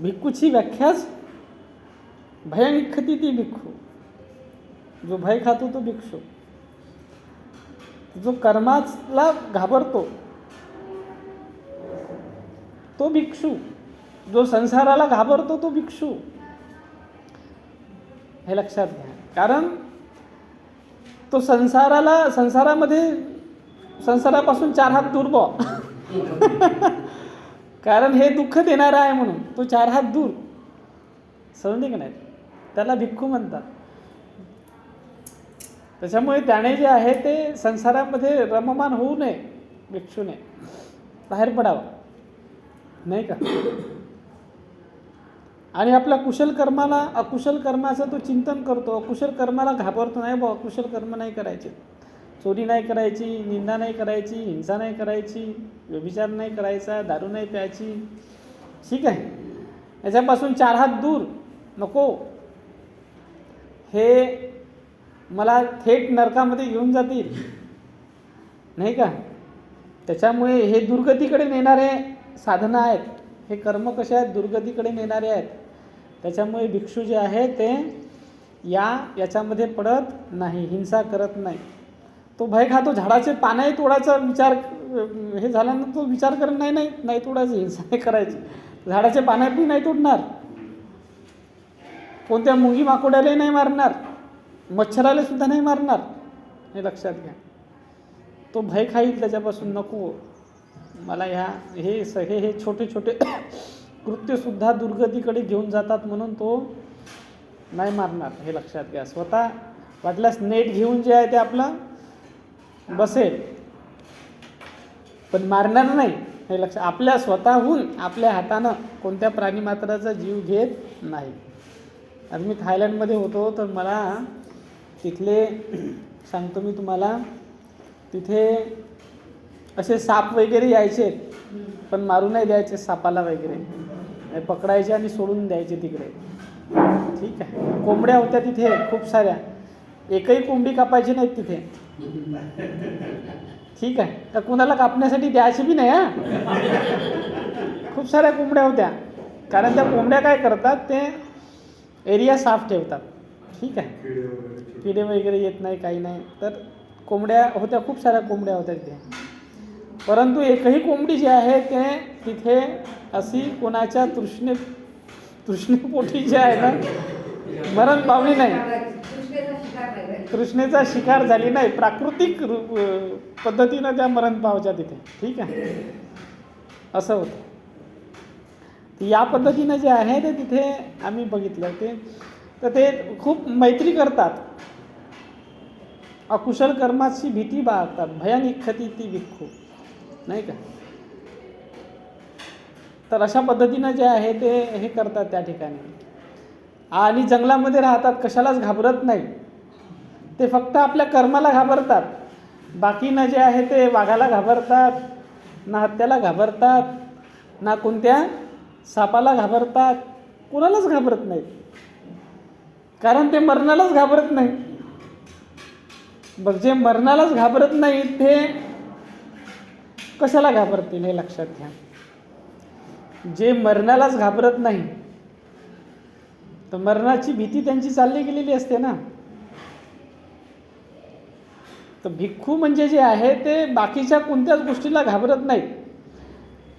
भिक्खूची व्याख्याच भयनिखती ती भिक्खू। जो भय खातो तो भिक्षू। जो कर्माला घाबरतो तो भिक्षू। जो संसाराला घाबरतो तो भिक्षू। हे लक्षात घ्या। कारण तो संसाराला संसारामध्ये संसारापासून चार हात दूर कारण हे दुःख देणारं आहे म्हणून. तो चार हात दूर. समजले की नाही? त्याला भिक्खू म्हणतात. त्याच्यामुळे त्याने जे आहे ते संसारामध्ये रममान होऊ नये भिक्षूने बाहेर पडावं. नाही का? आणि आपल्या कुशल कर्माला अकुशल कर्माचं तो चिंतन करतो. अकुशल कर्माला घाबरतो. नाही बा अकुशल कर्म नाही करायचे. चोरी नाही करायची निंदा नाही करायची हिंसा नाही करायची व्यभिचार नाही करायचा दारू नाही प्यायची. ठीक आहे. याच्यापासून चार हात दूर. नको. हे मला थेट नरकामध्ये घेऊन जातील. नाही का? त्याच्यामुळे हे दुर्गतीकडे नेणारे साधनं आहेत. हे कर्म कसे आहेत? दुर्गतीकडे नेणारे आहेत. त्याच्यामुळे भिक्षू जे आहे ते या याच्यामध्ये पडत नाही हिंसा करत नाही. तो भय खातो. झाडाचे पानही तोडायचा विचार हे झाल्यानंतर तो विचार करत नाही नाही नाही तोडायचं हिंसा नाही करायची. झाडाचे पानं बी नाही तोडणार. कोणत्या मुंगी माकोड्यालाही नाही मारणार. मच्छराला सुद्धा नाही मारणार. हे लक्षात घ्या. तो भय खाईल त्याच्यापासून नको. मला ह्या हे स हे हे छोटे छोटे कृत्यसुद्धा दुर्गतीकडे घेऊन जातात म्हणून तो नाही मारणार. हे लक्षात घ्या. स्वतः वाटल्यास नेट घेऊन जे आहे ते आपलं बसेल. पण मारणार नाही. हे लक्ष आपल्या स्वतःहून आपल्या हातानं कोणत्या प्राणीमात्राचा जीव घेत नाही. आज मी थायलंडमध्ये होतो तर मला तिथले सांगतो मी तुम्हाला तिथे असे साप वगैरे यायचे पण मारू नाही द्यायचे सापाला वगैरे. पकडायचे आणि सोडून द्यायचे तिकडे. ठीक आहे. कोंबड्या होत्या तिथे खूप साऱ्या. एकही कोंबडी कापायची नाहीत तिथे. ठीक आहे. तर कुणाला कापण्यासाठी द्यायची बी नाही हा. खूप साऱ्या कोंबड्या होत्या. कारण त्या कोंबड्या काय करतात ते एरिया साफ ठेवतात. ठीक आहे. किडे वगैरे येत नाही काही नाही. तर कोंबड्या होत्या खूप साऱ्या कोंबड्या होत्या तिथे. परंतु एकही कोंबडी जी आहे ते तिथे अशी कोणाच्या तृष्णे तृष्णेपोटी जी आहे ना मरण पावली नाही. कृष्णेचा शिकार झाली नाही प्राकृतिक पद्धतीनं त्या मरण पावच्या तिथे. ठीक आहे? असं होतं. या पद्धतीनं जे आहे ते तिथे आम्ही बघितलं. ते तर ते खूप मैत्री करतात. अकुशल कर्माची भीती बाळगतात. भयानिखती ती भिक्खू नाही का? तर अशा पद्धतीनं जे आहे ते हे करतात त्या ठिकाणी. आणि जंगलामध्ये राहतात कशालाच घाबरत नाही. ते फक्त आपल्या कर्माला घाबरतात. बाकीनं जे आहे ते वाघाला घाबरतात ना हत्याला घाबरतात ना कोणत्या सापाला घाबरतात. कोणालाच घाबरत नाहीत कारण ते मरणालाच घाबरत नाही. बघ जे मरणालाच घाबरत नाही ते कशाला घाबरतील हे लक्षात घ्या. जे मरणालाच घाबरत नाही तर मरणाची भीती त्यांची चालली गेलेली असते ना. तर भिक्खू म्हणजे जे आहे ते बाकीच्या कोणत्याच गोष्टीला घाबरत नाहीत.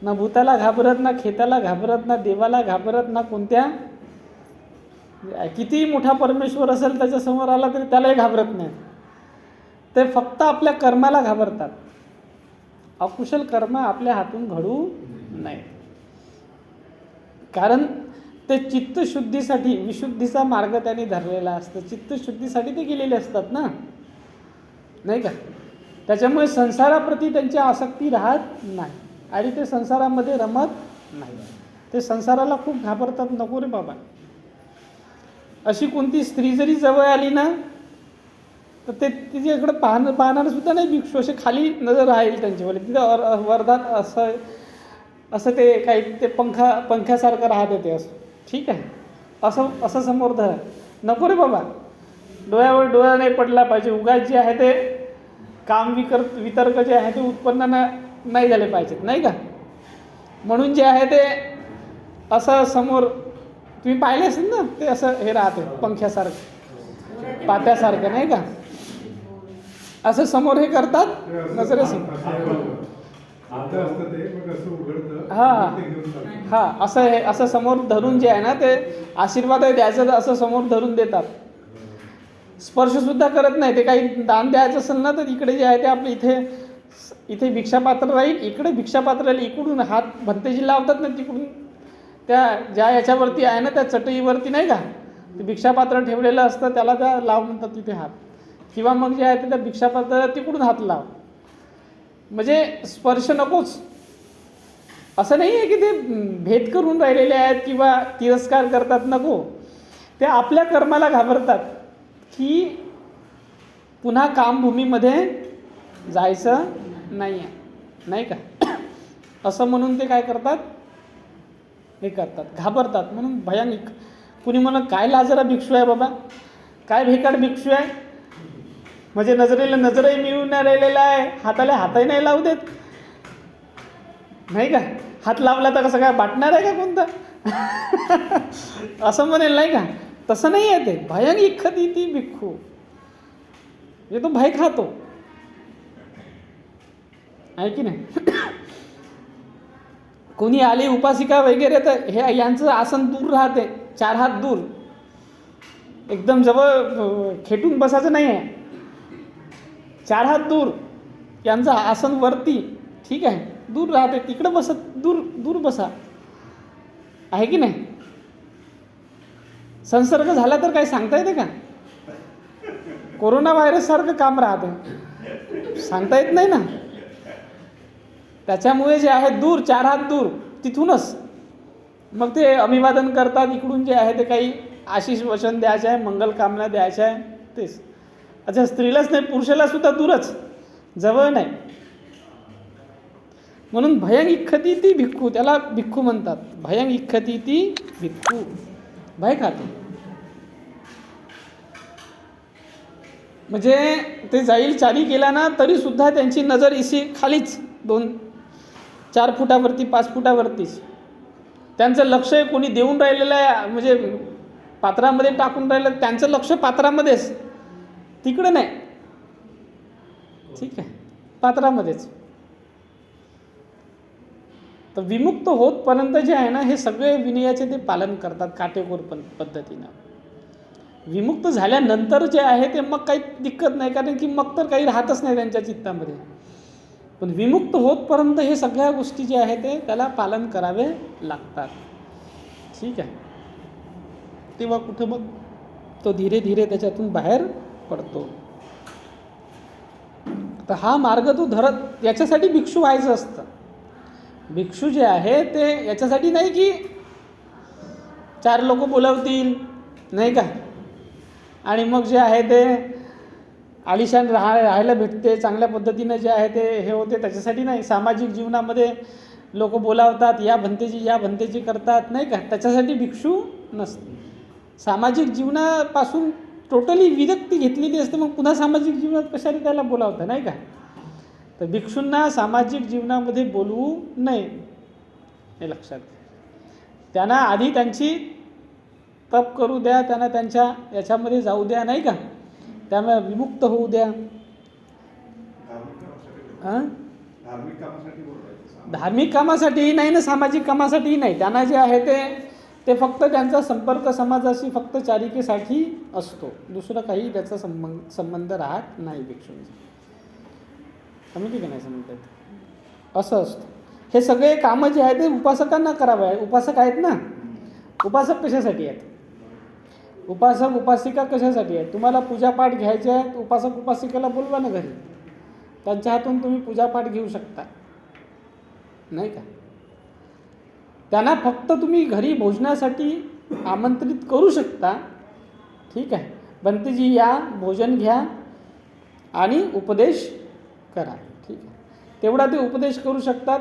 ना भूताला घाबरत ना खेताला घाबरत ना देवाला घाबरत ना कोणत्या. कितीही मोठा परमेश्वर असेल त्याच्यासमोर आला तरी त्यालाही घाबरत नाही ते फक्त आपल्या कर्माला घाबरतात. अकुशल कर्म आपल्या हातून घडू नाही कारण ते चित्तशुद्धीसाठी विशुद्धीचा मार्ग त्यांनी धरलेला असतो. चित्तशुद्धीसाठी ते गेलेले असतात ना? नाही का? त्याच्यामुळे संसाराप्रती त्यांची आसक्ती राहत नाही. आणि ते संसारामध्ये रमत नाही. ते संसाराला खूप घाबरतात. नको रे बाबा. अशी कोणती स्त्री जरी जवळ आली ना तर ते तिच्याकडे पाहणं पाहणार सुद्धा नाही भिक्षू. असे खाली नजर राहील त्यांच्यावर म्हणजे तिथं अर- वर्धात असं असं ते काही ते पंखा पंख्यासारखं राहत ते असं. ठीक आहे. असं असं समोर धर. नको रे बाबा. डोळ्यावर डोळा नाही पडला पाहिजे. उगाच जे आहे ते काम विकर वितर्क जे आहे ते उत्पन्न नाही झाले पाहिजेत. नाही का? म्हणून जे आहे ते असं समोर तुम्ही पाहिले असेल ना ते असं हे राहते पंख्यासारखं. पात्यासारखं नाही का? असं समोर हे करतात नजरेसमोर. हा. हा असं हे असं समोर धरून जे आहे ना ते आशीर्वाद आहे द्यायचं तर असं समोर धरून देतात. स्पर्श सुद्धा करत नाही. ते काही दान द्यायचं असेल ना तर इकडे जे आहे ते आपले इथे इथे भिक्षापात्र राहील. इकडे भिक्षापात्र राहील. इकडून हात भंतेजी लावतात ना तिकडून. त्या ज्या याच्यावरती आहे ना त्या चटईवरती नाही का? ते भिक्षापात्र ठेवलेलं असतं त्याला त्या लाव म्हणतात तिथे हात. किंवा मग जे आहे ते त्या भिक्षापात्र तिकडून हात लाव. म्हणजे स्पर्श नकोच. असं नाही आहे की ते भेद करून राहिलेले आहेत किंवा तिरस्कार करतात नको. ते आपल्या कर्माला घाबरतात की पुन्हा कामभूमीमध्ये जायचं नाही आहे नाही का? असं म्हणून ते काय करतात? हे करतात. घाबरतात. म्हणून भयानक. कुणी म्हणत काय लाजरा भिक्षू आहे बाबा? काय भेकाड भिक्षू आहे? म्हणजे नजरेला नजरही मिळून नाही राहिलेला आहे. हाताला हातही नाही लावू देत. नाही का? हात लावला तर कसं काय बाटणार आहे का कोणतं? असं म्हणेल नाही का? तसं नाही आहे ते. भयानिक इखत ती भिक्खू. म्हणजे तो भय खातो. आहे की नाही? कोणी आली उपासिका वगैरे तर हे यांचं आसन दूर राहते. चार हात दूर. एकदम जवळ खेटून बसायचं नाही आहे. चार हात दूर यांचं आसन वरती ठीक आहे दूर राहते तिकडं बसत दूर दूर बसा. आहे की नाही? संसर्ग झाला तर काही सांगता येते का? कोरोना व्हायरस सारखं काम राहते. सांगता येत नाही ना? त्याच्यामुळे जे आहे दूर चार हात दूर तिथूनच. मग ते अभिवादन करतात इकडून जे आहे ते काही आशिष वचन द्यायचं आहे मंगल कामना द्यायचं आहे तेच. अच्छा स्त्रीलाच नाही पुरुषाला सुद्धा दूरच. जवळ नाही. म्हणून भयंग इखती ती भिक्खू त्याला भिक्खू म्हणतात. भयंग इखती ती भिक्खू. भय खातो. म्हणजे ते जाईल चाली केला ना तरी सुद्धा त्यांची नजर इशी खालीच दोन चार फुटावरती पाच फुटावरतीच त्यांचं लक्ष कोणी देऊन राहिलेलं आहे म्हणजे पात्रामध्ये टाकून राहिलं त्यांचं लक्ष पात्रामध्येच. तिकडं नाही. ठीक आहे. पात्रामध्येच. तर विमुक्त होतपर्यंत जे आहे ना हे सगळे विनयाचे ते पालन करतात काटेकोर पण पद्धतीनं. विमुक्त झाल्यानंतर जे आहे ते मग काही दिक्कत नाही कारण की मग तर काही राहतच नाही त्यांच्या चित्तामध्ये. पण विमुक्त होतपर्यंत हे सगळ्या गोष्टी जे आहे ते त्याला पालन करावे लागतात. ठीक आहे. तेव्हा कुठं मग तो धीरे धीरे त्याच्यातून बाहेर पडतो. तर हा मार्ग तू धरत याच्यासाठी भिक्षू व्हायचं असतं. भिक्षू जे आहे ते याच्यासाठी नाही की चार लोक बोलवतील नाही का? आणि मग जे आहे ते आलिशान राहा राहायला भेटते चांगल्या पद्धतीनं जे आहे ते हे होते त्याच्यासाठी नाही. सामाजिक जीवनामध्ये लोक बोलावतात या भंतेची या भंतेची करतात नाही का? त्याच्यासाठी भिक्षू नसते. सामाजिक जीवनापासून टोटली विरक्ती घेतलेली असते. मग पुन्हा सामाजिक जीवनात कशाने त्याला बोलावतं नाही का? तर भिक्षूंना सामाजिक जीवनामध्ये बोलवू नये हे लक्षात त्यांना आधी त्यांची तप करू द्या त्यांना त्यांच्या याच्यामध्ये जाऊ द्या नाही का? त्यामुळे विमुक्त होऊ द्या. धार्मिक कामासाठीही नाही ना सामाजिक कामासाठीही नाही. त्यांना जे आहे ते ते फक्त त्यांचा संपर्क समाजाशी फक्त चारिकेसाठी असतो. दुसरं काही त्याचा संबंध संबंध राहत नाही भिक्षूंचा. समजली की नाही समजत असं असतं. हे सगळे कामं जे आहेत ते उपासकांना करावे आहे. उपासक आहेत ना? उपासक कशासाठी आहेत? उपासक उपासिका कशासाठी आहेत? तुम्हाला पूजापाठ घ्यायचे आहेत उपासक उपासिकेला बोलवा ना घरी. त्यांच्या हातून तुम्ही पूजापाठ घेऊ शकता. नाही का? त्यांना फक्त तुम्ही घरी भोजनासाठी आमंत्रित करू शकता. ठीक आहे? बंतीजी या भोजन घ्या आणि उपदेश करा. ठीक आहे? तेवढा ते उपदेश करू शकतात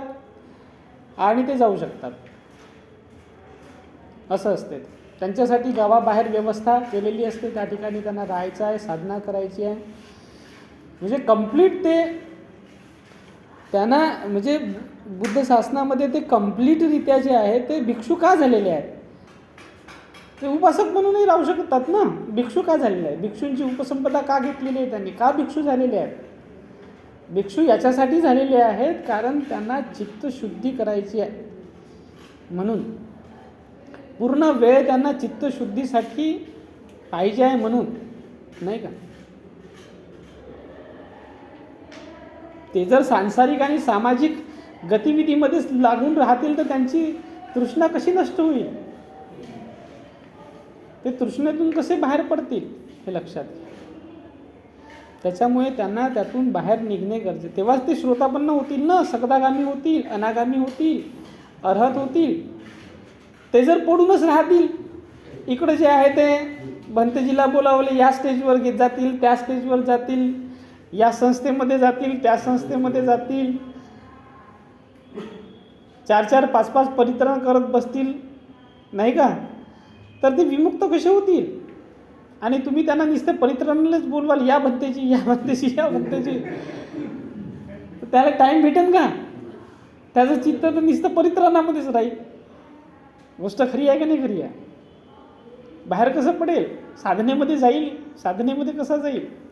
आणि ते जाऊ शकतात. असं असते. त्यांच्यासाठी गावाबाहेर व्यवस्था केलेली असते. त्या ठिकाणी त्यांना राहायचं आहे साधना करायची आहे. म्हणजे कंप्लीट ते त्यांना म्हणजे बुद्ध शासनामध्ये ते कम्प्लीटरित्या जे आहे ते भिक्षू का झालेले आहेत? ते उपासक म्हणूनही राहू शकतात ना? भिक्षू का झालेले आहे भिक्षूंची उपसंपदा का घेतलेली आहे त्यांनी? का भिक्षू झालेले आहेत? भिक्षू याच्यासाठी झालेले आहेत कारण त्यांना चित्तशुद्धी करायची आहे. म्हणून पूर्ण वेळ त्यांना चित्तशुद्धीसाठी पाहिजे आहे म्हणून नाही का? ते जर सांसारिक आणि सामाजिक गतिविधीमध्येच लागून राहतील तर त्यांची तृष्णा कशी नष्ट होईल? ते तृष्णेतून कसे बाहेर पडतील हे लक्षात घ्या. त्याच्यामुळे त्यांना त्यातून बाहेर निघणे गरजे तेव्हाच ते श्रोतापन्न होतील ना? सकदागामी होतील अनागामी होतील अर्हत होतील. ते जर पडूनच राहतील इकडं जे आहे ते भंतेजीला बोलावले या स्टेजवर घेत जातील त्या स्टेजवर जातील या संस्थेमध्ये जातील त्या संस्थेमध्ये जातील. चार चार पाच पाच परित्रण करत बसतील. नाही का? तर ते विमुक्त कसे होतील? आणि तुम्ही त्यांना नुसते परित्रणालाच बोलवाल या भत्तेची या भंतेची या भंतेची तर त्याला टाईम भेटेल का? त्याचं चित्त तर नुसतं परित्रणामध्येच राहील. गोष्ट खरी आहे का नाही खरी आहे? बाहेर कसं पडेल? साधनेमध्ये जाईल. साधनेमध्ये कसा जाईल?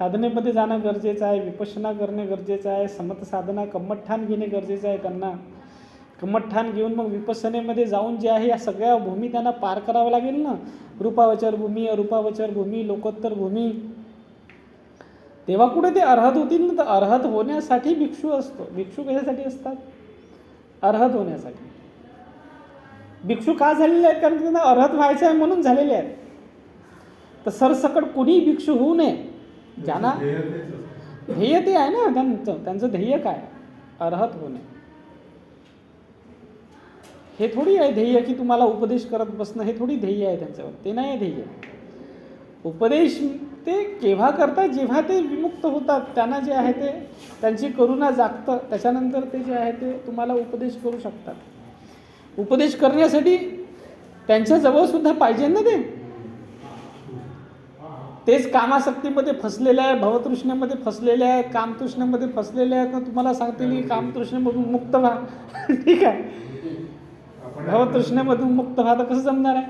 साधनेमध्ये जाणं गरजेचं आहे विपश्यना करणे गरजेचं आहे समत साधना कम्मठ्ठान घेणे गरजेचं आहे त्यांना. कम्मठ्ठान घेऊन मग विपसनेमध्ये जाऊन जे आहे या सगळ्या भूमी त्यांना पार करावं लागेल ना? रूपावचर भूमी अरूपावचर भूमी लोकोत्तर भूमी. तेव्हा कुठे ते अर्हत होतील ना? तर अर्हत होण्यासाठी भिक्षू असतो. भिक्षू कशासाठी असतात? अर्हत होण्यासाठी. भिक्षू का झालेले आहेत? कारण की त्यांना अर्हत व्हायचं आहे म्हणून झालेले आहेत. तर सरसकट कोणीही भिक्षू होऊ नये. ज्यांना ध्येय ध्येय ते आहे ना त्यांचं त्यांचं ध्येय काय? अर्हत होणे. हे थोडी आहे ध्येय की तुम्हाला उपदेश करत बसणं हे थोडी ध्येय आहे त्यांच्यावर. ते नाही आहे ध्येय. उपदेश ते केव्हा करतात? जेव्हा ते विमुक्त होतात त्यांना जे आहे ते त्यांची करुणा जागतं त्याच्यानंतर ते जे आहे ते तुम्हाला उपदेश करू शकतात. उपदेश करण्यासाठी त्यांच्याजवळ सुद्धा पाहिजे ना ते? तेच कामासक्तीमध्ये फसलेले आहे भवतृष्णेमध्ये फसलेले आहे कामतृष्णेमध्ये फसलेले आहेत ना तुम्हाला सांगतील की कामतृष्णेमधून मुक्त व्हा. ठीक आहे. भवतृष्णेमधून मुक्त व्हा. तर कसं जमणार आहे?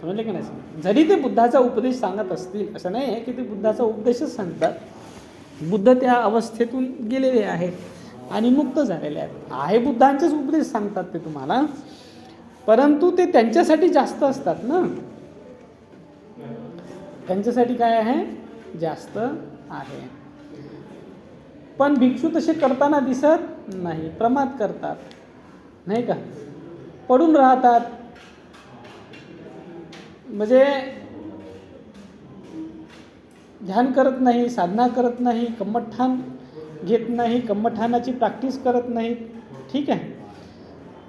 समजले की नाही? जरी ते बुद्धाचा उपदेश सांगत असतील असं नाही आहे की ते बुद्धाचा उपदेशच सांगतात. बुद्ध त्या अवस्थेतून गेलेले आहेत आणि मुक्त झालेले आहेत. आहे बुद्धांचेच उपदेश सांगतात ते तुम्हाला. परंतु ते त्यांच्यासाठी जास्त असतात ना. त्यांच्यासाठी काय आहे? जास्त आहे. पण भिक्षू तसे करताना दिसत नाही प्रमाद करतात. नाही का? पडून राहतात. म्हणजे ध्यान करत नाही साधना करत नाही कम्मठान घेत नाही कम्मठानाची प्रॅक्टिस करत नाहीत. ठीक आहे?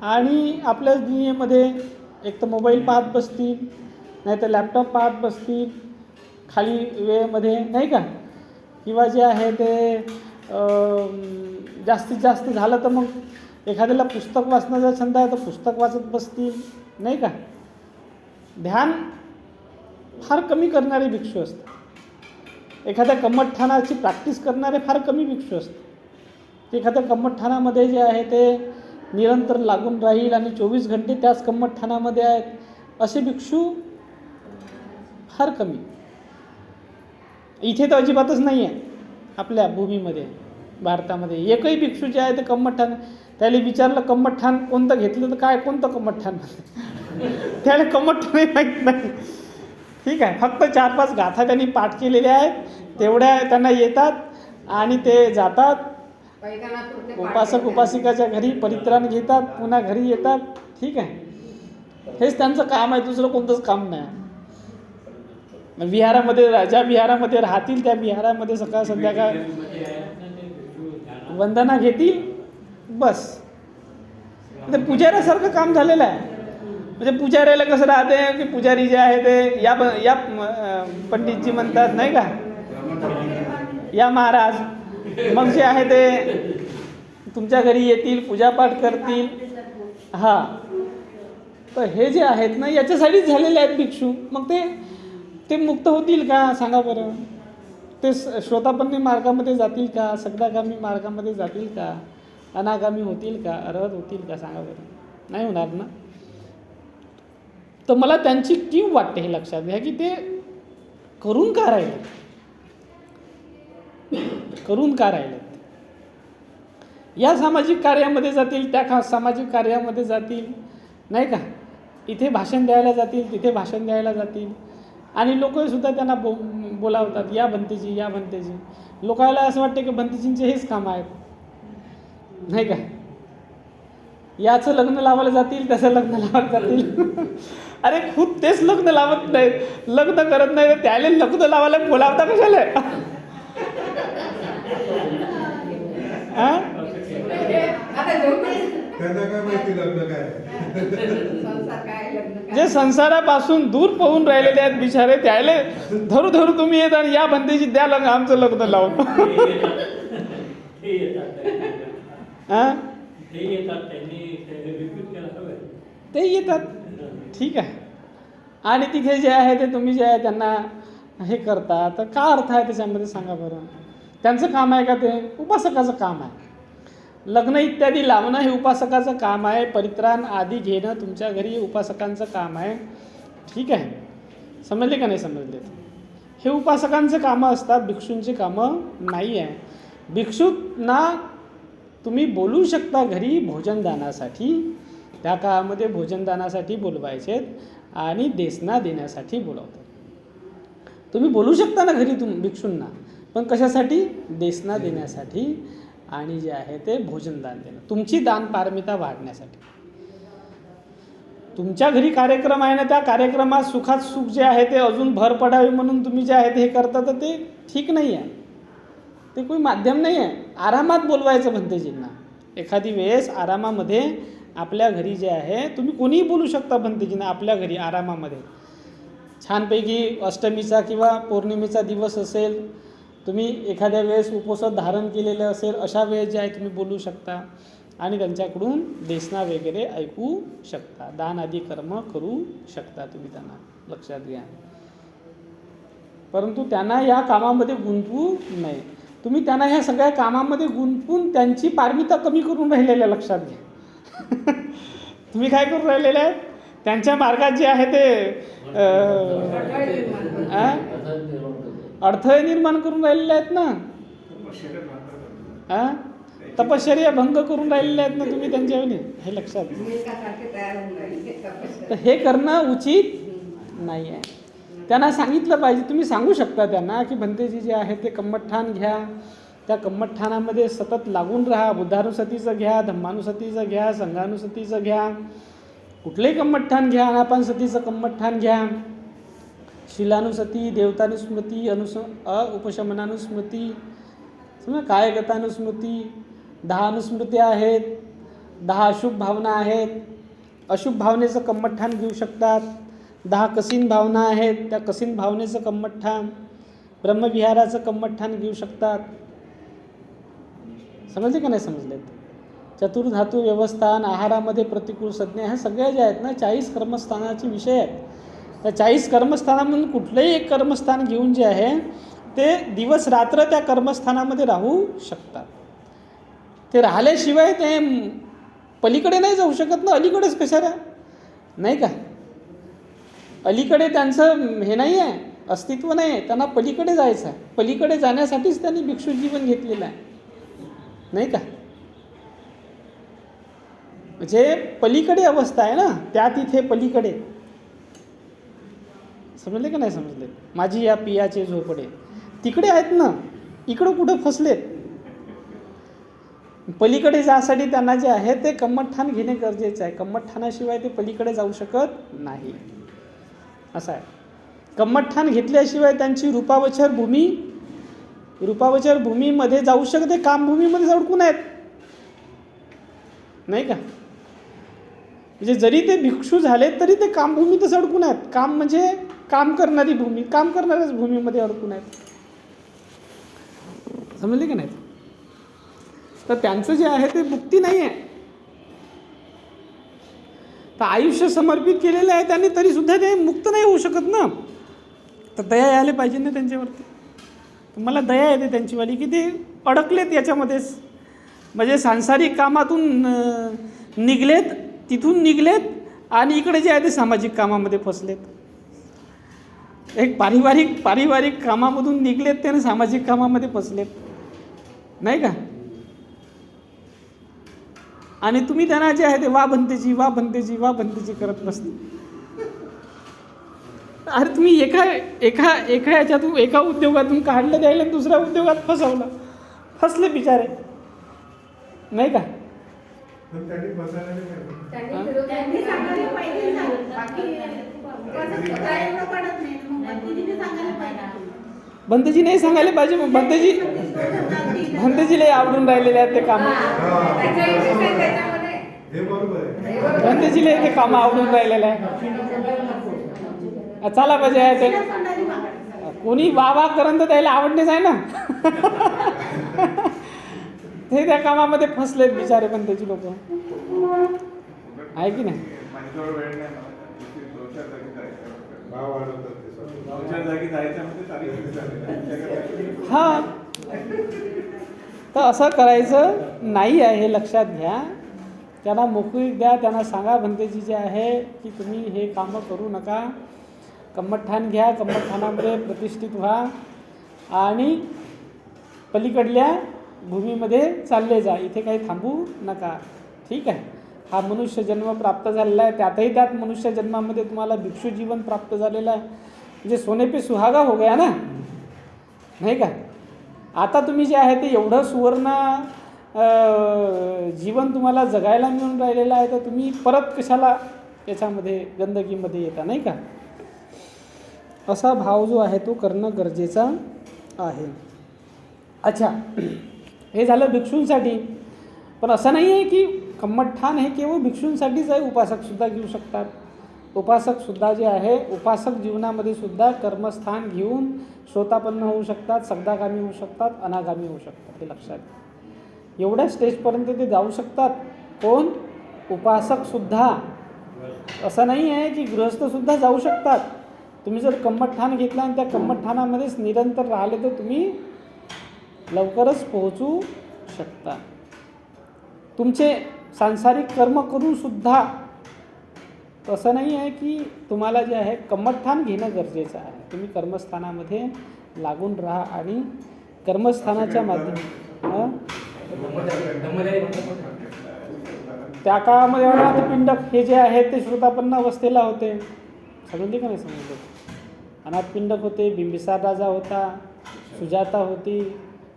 आणि आपल्याच दुनियेमध्ये एक तर मोबाईल पाहत बसतील नाही तर लॅपटॉप पाहत बसतील खाली वेळेमध्ये नाही का? किंवा जे आहे ते जास्तीत जास्त झालं तर मग एखाद्याला पुस्तक वाचण्याचा छंद आहे तर पुस्तक वाचत बसतील नाही का? ध्यान फार कमी करणारे भिक्षू असतात. एखाद्या कम्मठठाणाची प्रॅक्टिस करणारे फार कमी भिक्षू असतात. एखाद्या कम्मठठाणामध्ये जे आहे ते निरंतर लागून राहील आणि चोवीस घंटे त्याच कम्मठठाणामध्ये आहेत असे भिक्षू फार कमी. इथे तर अजिबातच नाही आहे आपल्या भूमीमध्ये भारतामध्ये. एकही भिक्षू जे आहे ते कम्मठाण त्याला विचारलं कम्मठाण कोणतं घेतलं तर काय कोणतं कम्मठाण त्याला कम्मठाणही माहीत नाही. ठीक आहे फक्त चार पाच गाथा त्यांनी पाठ केलेल्या आहेत तेवढ्या त्यांना येतात आणि ते जातात. उपासक उपासिकाच्या घरी परित्राण घेतात पुन्हा घरी येतात. ठीक आहे. हेच त्यांचं काम आहे दुसरं कोणतंच काम नाही. विहारामध्ये रा- ज्या विहारामध्ये राहतील त्या विहारामध्ये सकाळ संध्याकाळ वंदना घेतील बस. ते पुजाऱ्यासारखं काम झालेलं आहे. म्हणजे पुजाऱ्याला कसं राहते की पुजारी जे आहे ते या ब- या पंडितजी म्हणतात नाही का? या महाराज. मग जे आहे ते तुमच्या घरी येतील पूजापाठ करतील. हां. तर हे जे आहेत ना याच्यासाठीच झालेले आहेत भिक्षू. मग ते ते मुक्त होतील का? सांगा बरं. ते श्रोतापन्नी मार्गामध्ये जातील का? सगदागामी मार्गामध्ये जातील का? अनागामी होतील का? अर्हत होतील का? सांगा बरं. नाही होणार ना? तर मला त्यांची कीव वाटते हे लक्षात घ्या की ते करून का राहिले? करून का राहिले? या सामाजिक कार्यामध्ये जातील त्या खा सामाजिक कार्यामध्ये जातील. नाही का? इथे भाषण द्यायला जातील तिथे भाषण द्यायला जातील. आणि लोकसुद्धा त्यांना बो बोलावतात या भंतेजी या भंतेजी. लोकांना असं वाटते की भंतेजींचे हेच काम आहेत. नाही का? याचं लग्न लावायला जातील त्याचं लग्न लावायला जातील. अरे खूप तेच लग्न लावत नाहीत. लग्न करत नाही तर त्याला लग्न लावायला बोलावता कशाला? हा. त्यांना काय माहिती लग्न काय? संसार काय लग्न काय? जे संसारापासून दूर पळून राहिलेले आहेत बिचारे त्याले धरू धरू तुम्ही येत आणि या बंदेची द्या लग्न आमचं लग्न लावून. हा ते येतात. ठीक आहे. आणि तिथे जे आहे ते तुम्ही जे आहे त्यांना हे करता. तर का अर्थ आहे त्याच्यामध्ये सांगा बरं. त्यांचं काम आहे का ते? उपासकाचं काम आहे. लग्न इत्यादी लावणं हे उपासकाचं काम आहे. परित्राण आदी घेणं तुमच्या घरी उपासकांचं काम आहे. ठीक आहे? समजले का नाही समजले? हे उपासकांचं कामं असतात भिक्षूंची कामं नाही आहे. भिक्षूंना तुम्ही बोलू शकता घरी भोजनदानासाठी. त्या काळामध्ये भोजनदानासाठी बोलवायचे आणि देसना देण्यासाठी बोलावतात. तुम्ही बोलू शकता ना घरी तुम भिक्षूंना पण कशासाठी? देसना देण्यासाठी. आणि जे आहे ते भोजनदान देणं. तुमची दान पारमिता वाढण्यासाठी. तुमच्या घरी कार्यक्रम आहे ना त्या कार्यक्रमात सुखात सुख जे आहे ते अजून भर पडावे म्हणून तुम्ही जे आहे ते हे करता तर ते ठीक नाही आहे ते कोणी माध्यम नाही आहे आरामात बोलवायचं भंतेजींना एखादी वेळेस आरामामध्ये आपल्या घरी जे आहे तुम्ही कोणीही बोलू शकता भंतेजींना आपल्या घरी आरामामध्ये. छानपैकी अष्टमीचा किंवा पौर्णिमेचा दिवस असेल तुम्ही एखाद्या वेळेस उपोसत धारण केलेलं असेल अशा वेळेस जे आहे तुम्ही बोलू शकता आणि त्यांच्याकडून देसना वगैरे ऐकू शकता. दान आदी कर्म करू शकता तुम्ही त्यांना लक्षात घ्या. परंतु त्यांना या कामामध्ये गुंतवू नये. तुम्ही त्यांना ह्या सगळ्या कामामध्ये गुंतवून त्यांची पारमिता कमी करून राहिलेल्या लक्षात घ्या. तुम्ही काय करून राहिलेले आहेत? त्यांच्या मार्गात जे आहे ते अडथळे निर्माण करून राहिलेले आहेत ना? हा? तपश्चर्या भंग करून राहिलेले आहेत ना तुम्ही त्यांच्यावर हे लक्षात तर हे करणं उचित नाही आहे त्यांना सांगितलं पाहिजे. तुम्ही सांगू शकता त्यांना की भंतेजी जे आहे ते कम्मठान घ्या. त्या कम्मठानामध्ये सतत लागून राहा. बुद्धानुसतीचं घ्या धम्मानुसतीचं घ्या संघानुसतीचं घ्या. कुठलंही कम्मठान घ्या अनापानसतीचं कम्मठान घ्या. शिलानुसती देवतानुस्मृती अनुस अ उपशमनानुस्मृती समजा कायगतानुस्मृती दहा अनुस्मृत्या आहेत दहा अशुभ भावना आहेत. अशुभ भावनेचं कम्मठान घेऊ शकतात. दहा कसीन भावना आहेत त्या कसीन भावनेचं कम्मठान ब्रह्मविहाराचं कम्मठान घेऊ शकतात. समजले का नाही समजले? चतुर्धातू व्यवस्थान आहारामध्ये प्रतिकूल संज्ञा ह्या सगळ्या ज्या आहेत ना चाळीस कर्मस्थानाचे विषय आहेत. चाळीस कर्मस्थानामधून कुठलंही एक कर्मस्थान घेऊन जे आहे ते दिवस रात्र त्या कर्मस्थानामध्ये राहू शकतात. ते राहिल्याशिवाय ते पलीकडे नाही जाऊ शकत ना अलीकडेच कशाला? नाही का? अलीकडे त्यांचं हे नाही आहे अस्तित्व नाही आहे त्यांना पलीकडे जायचं आहे. पलीकडे जाण्यासाठीच त्यांनी भिक्षू जीवन घेतलेलं आहे. नाही का? म्हणजे पलीकडे अवस्था आहे ना त्या तिथे पलीकडे. समजले की नाही समजले? माझी या पियाचे झोपडे. तिकडे आहेत ना इकडं कुठं फसलेत? पलीकडे जासाठी त्यांना जे आहे ते कम्मठान घेणे गरजेचं आहे. कम्मठानाशिवाय ते पलीकडे जाऊ शकत नाही. असं आहे. कम्मठान घेतल्याशिवाय त्यांची रूपावचर भूमी रूपावचर भूमीमध्ये जाऊ शकते कामभूमीमध्ये अडकून आहेत. नाही का? म्हणजे जरी ते भिक्षू झाले तरी ते कामभूमीतच अडकून आहेत. काम म्हणजे काम करणारी भूमी काम करणाऱ्याच भूमीमध्ये अडकून आहेत. समजले की नाही तर त्यांचं जे आहे ते मुक्ती नाही आहे तर आयुष्य समर्पित केलेलं आहे त्यांनी तरी सुद्धा ते मुक्त नाही होऊ शकत ना. तर दया यायला पाहिजे ना त्यांच्यावरती. तुम्हाला दया येते त्यांचीवाली की ते अडकलेत याच्यामध्येच म्हणजे सांसारिक कामातून निघलेत तिथून निघलेत आणि इकडे जे आहे ते सामाजिक कामामध्ये फसलेत. एक पारिवारिक पारिवारिक कामामधून निघलेत ते आणि सामाजिक कामामध्ये फसलेत. नाही का? आणि तुम्ही त्यांना जे आहे ते वा बनतेची वा बनतेची वा बनतेची करत बसते अरे तुम्ही एका एका एका याच्यातून एका उद्योगातून काढलं द्यायला आणि दुसऱ्या उद्योगात फसवलं. फसले बिचारे. नाही का? त्यांनी भंतेजी नाही सांगायला पाहिजे मग भंतेजी भंतेजी लय आवडून राहिलेले आहेत ते कामं हा. त्याच्या इच्छेत आहे त्याच्यामध्ये. हे बरोबर आहे हे बरोबर. भंतेजी लय ते कामं आवडून राहिलेले आहे चला पाहिजे आहे ते. कोणी वा वा करण तर त्याला आवडणेच आहे ना ते त्या कामामध्ये फसलेत बिचारे पण त्याची लोक आहे की नाही हां. तर असं करायचं नाही आहे हे लक्षात घ्या. त्यांना मोकळीक द्या त्यांना सांगा भंतेजी जे आहे की तुम्ही हे कामं करू नका. कम्मठाण घ्या कम्मठाणामध्ये प्रतिष्ठित व्हा. आणि पलीकडल्या भूमीमध्ये चालले जा. इथे काही थांबू नका. ठीक आहे? हा मनुष्य जन्म प्राप्त झालेला आहे. त्यातही त्यात मनुष्य जन्मामध्ये तुम्हाला भिक्षू जीवन प्राप्त झालेलं आहे. म्हणजे सोने पे सुहागा हो गया ना? नाही का? आता तुम्ही जे आहे ते एवढं सुवर्ण जीवन तुम्हाला जगायला मिळून राहिलेलं आहे तर तुम्ही परत कशाला याच्यामध्ये गंदगीमध्ये येता नाही का? असा भाव जो आहे तो करणं गरजेचा आहे. अच्छा हे झालं भिक्षूंसाठी. पण असं नाही आहे की कम्मठाण हे केवळ भिक्षूंसाठीच आहे उपासकसुद्धा घेऊ शकतात. उपासकसुद्धा जे आहे उपासक जीवनामध्ये सुद्धा कर्मस्थान घेऊन श्रोतापन्न होऊ शकतात सगदागामी होऊ शकतात अनागामी होऊ शकतात हे लक्षात घ्या. एवढ्या स्टेजपर्यंत ते जाऊ शकतात कोण उपासकसुद्धा असं नाही आहे की गृहस्थसुद्धा जाऊ शकतात तुम्ही जर कम्मठाण घेतला आणि त्या कम्मठाणामध्येच निरंतर राहिले तर तुम्ही लवकरच पोहोचू शकता तुमचे सांसारिक कर्म करूनसुद्धा तसं नाही आहे की तुम्हाला जे आहे कम्मठाण घेणं गरजेचं आहे. तुम्ही कर्मस्थानामध्ये लागून राहा आणि कर्मस्थानाच्या माध्यम त्या काळामध्ये अनाथ पिंडक हे जे आहे ते श्रोतापन्न अवस्थेला होते. समजले का नाही समजले? अनाथ पिंडक होते बिंबिसार राजा होता सुजाता होती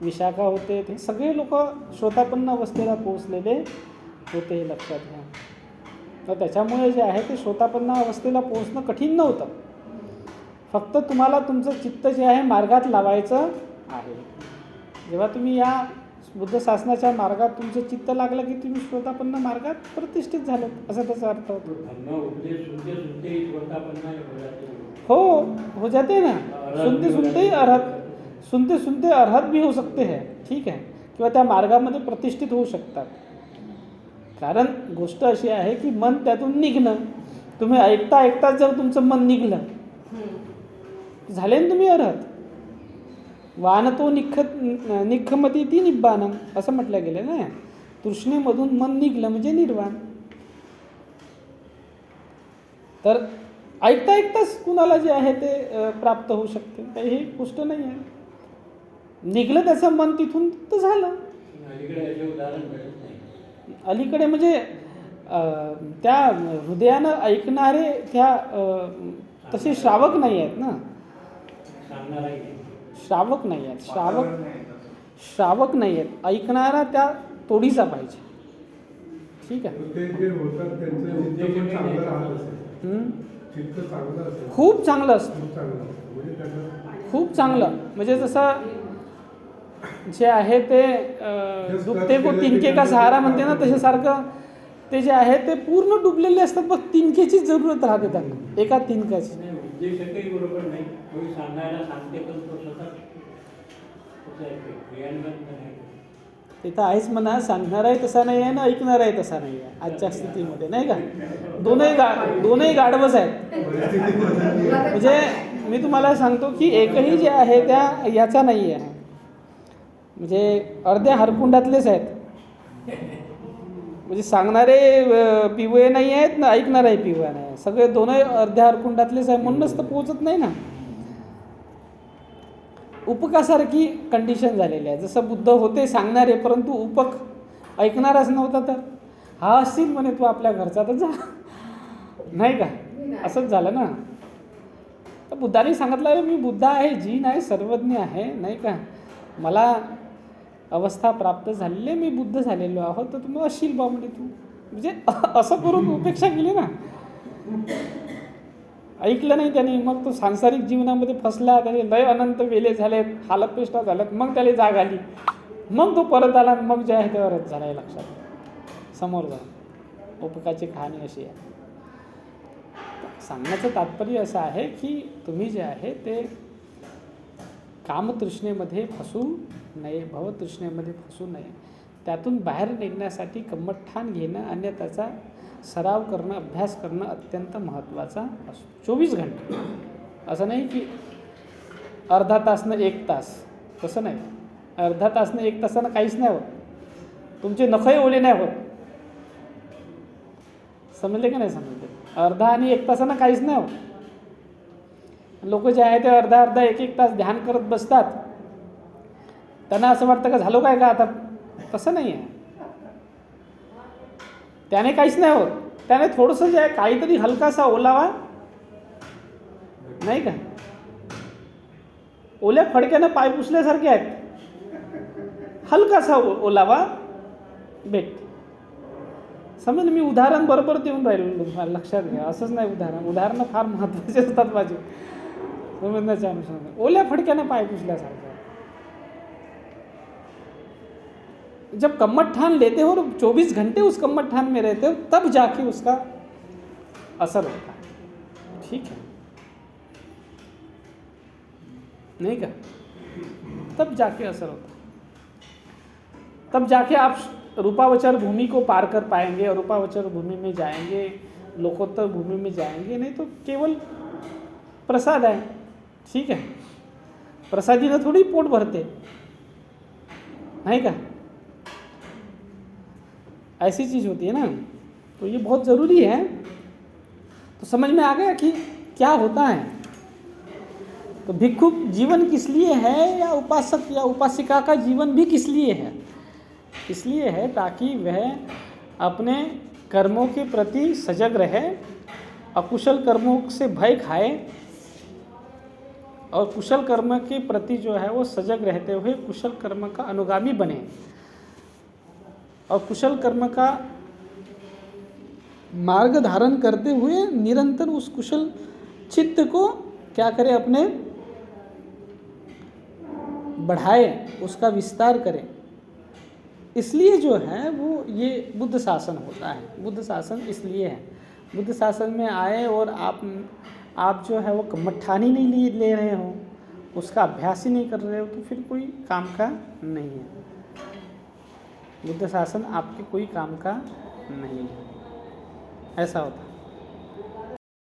विशाखा होते. हे सगळे लोक श्रोतापन्न अवस्थेला पोहोचलेले होते हे लक्षात घ्या. तर त्याच्यामुळे जे आहे ते श्रोतापन्न अवस्थेला पोहोचणं कठीण नव्हतं. फक्त तुम्हाला तुमचं चित्त जे आहे मार्गात लावायचं आहे. जेव्हा तुम्ही या बुद्ध शासनाच्या मार्गात तुमचं चित्त लागलं की तुम्ही श्रोतापन्न मार्गात प्रतिष्ठित झालं असा त्याचा अर्थ होतो. ही हो जाते हो हो जाते ना. सुनते सुनते ही अर्हत. सुनते सुनते अर्हत भी हो सकते हैं ठीक आहे. किंवा त्या मार्गामध्ये प्रतिष्ठित होऊ शकतात. कारण गोष्ट अशी आहे की मन त्यातून निघणं. तुम्ही ऐकता ऐकताच जर तुमचं मन निघलं झाले ना तुम्ही अर्हत? वान तो निख निखमती ती निब्बाणं असं म्हटलं गेलं ना? तृष्णेमधून मन निघलं म्हणजे निर्वाण. तर ऐकता ऐकताच कुणाला जे आहे ते प्राप्त होऊ शकते. काही ही गोष्ट नाही आहे. निघलं त्याचं मन तिथून तर झालं. अलीकडे म्हणजे त्या हृदयानं ऐकणारे त्या तसे श्रावक नाही आहेत ना? श्रावक नाही आहेत. श्रावक श्रावक नाही आहेत. ऐकणारा त्या तोडीचा पाहिजे. ठीक आहे. खूप चांगलं असतं. खूप चांगलं. म्हणजे खूप चांगलं. म्हणजे जसं जे आहे ते अं, डुबते को तिनके का सहारा म्हणते ना तशासारखं ते जे आहे ते पूर्ण डुबलेले असतात बघ तिनकेची जरूरत राहते त्यांना. एका तिनक्याची नाही उद्देशकही बरोबर नाही. कोणी सांगायला सांगते पण तो आहे तर आहेच म्हणा सांगणाराही तसा नाही आहे ना ऐकणाराही तसा नाही आहे. आजच्या स्थितीमध्ये नाही का? दोनही गा दोनही गाढवच आहेत. म्हणजे मी तुम्हाला सांगतो की एकही जे आहे त्या याचा नाही आहे. म्हणजे अर्ध्या हरकुंडातलेच आहेत. म्हणजे सांगणारे अं, पिवळे नाही आहेत ना ऐकणारे पिवळे नाही आहे. सगळे दोनही अर्ध्या हरकुंडातलेच आहे म्हणूनच तर पोचत नाही ना. उपकासारखी कंडिशन झालेली आहे. जसं बुद्ध होते सांगणारे परंतु उपक ऐकणारच नव्हता तर. हा असतील म्हणे तू आपल्या घरचा तर जा. नाही का? असंच झालं ना. तर बुद्धाने सांगितलं मी बुद्ध आहे जीन आहे सर्वज्ञ आहे नाही का? मला अवस्था प्राप्त झालेले मी बुद्ध झालेलो आहोत तर तुम्ही असशील बा म्हणे तू. म्हणजे असं करून उपेक्षा केली ना. ऐकलं नाही त्याने मग तो सांसारिक जीवनामध्ये फसला त्याने लय अनंत वेले झालेत हालतपेष्टा झाल्यात मग त्याला जाग आली. मग तो परत आला मग जे आहे ते झाला आहे लक्षात. समोर जा. उपकाची कहाणी अशी आहे. सांगण्याचं तात्पर्य असं आहे की तुम्ही जे आहे ते कामतृष्णेमध्ये फसू नये भवतृष्णेमध्ये फसू नये. त्यातून बाहेर निघण्यासाठी ठाण घेणं आणि त्याचा सराव करणं अभ्यास करणं अत्यंत महत्त्वाचा असतो. चोवीस घंटे. असं नाही की अर्धा तासनं एक तास. तसं नाही. अर्धा तासनं एक तासानं काहीच नाही होत. तुमचे नखही ओले नाही होत. समजले का नाही समजले? अर्धा आणि एक तासानं काहीच नाही होत. लोक जे आहे ते अर्धा अर्धा एक एक तास ध्यान करत बसतात. त्यांना असं वाटतं का झालो काय का आता? तसं नाही आहे. त्याने काहीच नाही होत. त्याने थोडंसं जे आहे काहीतरी हलकासा ओलावा नाही का? ओल्या फडक्यानं पाय पुसल्यासारखे आहेत. हलकासा ओ- ओलावा भेट. समज मी उदाहरण बरोबर देऊन राहिलो. लक्षात घ्या. असंच नाही उदाहरण. उदाहरणं फार महत्त्वाचे असतात माझे. समजण्याच्या अनुषंगाने ओल्या फडक्यानं पाय पुसल्यासारखं जब कम्मत ठान लेते हो और 24 घंटे उस कम्मत ठान में रहते हो, तब जाके उसका असर होता है। ठीक है? नहीं का तब जाके असर होता है। तब जाके आप रूपावचर भूमि को पार कर पाएँगे और रूपावचर भूमि में जाएँगे, लोकोत्तर भूमि में जाएँगे, नहीं तो केवल प्रसाद है ठीक है? प्रसादी ना थोड़ी पोट भरते. नहीं का? ऐसी चीज़ होती है ना? तो ये बहुत ज़रूरी है. तो समझ में आ गया कि क्या होता है? तो भिक्षुक जीवन किस लिए है या उपासक या उपासिका का जीवन भी किस लिए है? इसलिए है ताकि वह अपने कर्मों के प्रति सजग रहे, अकुशल कर्मों से भय खाए और कुशल कर्म के प्रति जो है वो सजग रहते हुए कुशल कर्म का अनुगामी बने। और कुशल कर्म का मार्ग धारण करते हुए निरंतर उस कुशल चित्त को क्या करे अपने? बढ़ाए, उसका विस्तार करें। इसलिए जो है वो ये बुद्ध शासन होता है। बुद्ध शासन इसलिए है। बुद्ध शासन में आए और आप आप जो है वो मठानी नहीं ले रहे हो, उसका अभ्यास ही नहीं कर रहे हो तो फिर कोई काम का नहीं है। बुद्ध शासन आपके कोई काम का नहीं है। ऐसा होता है।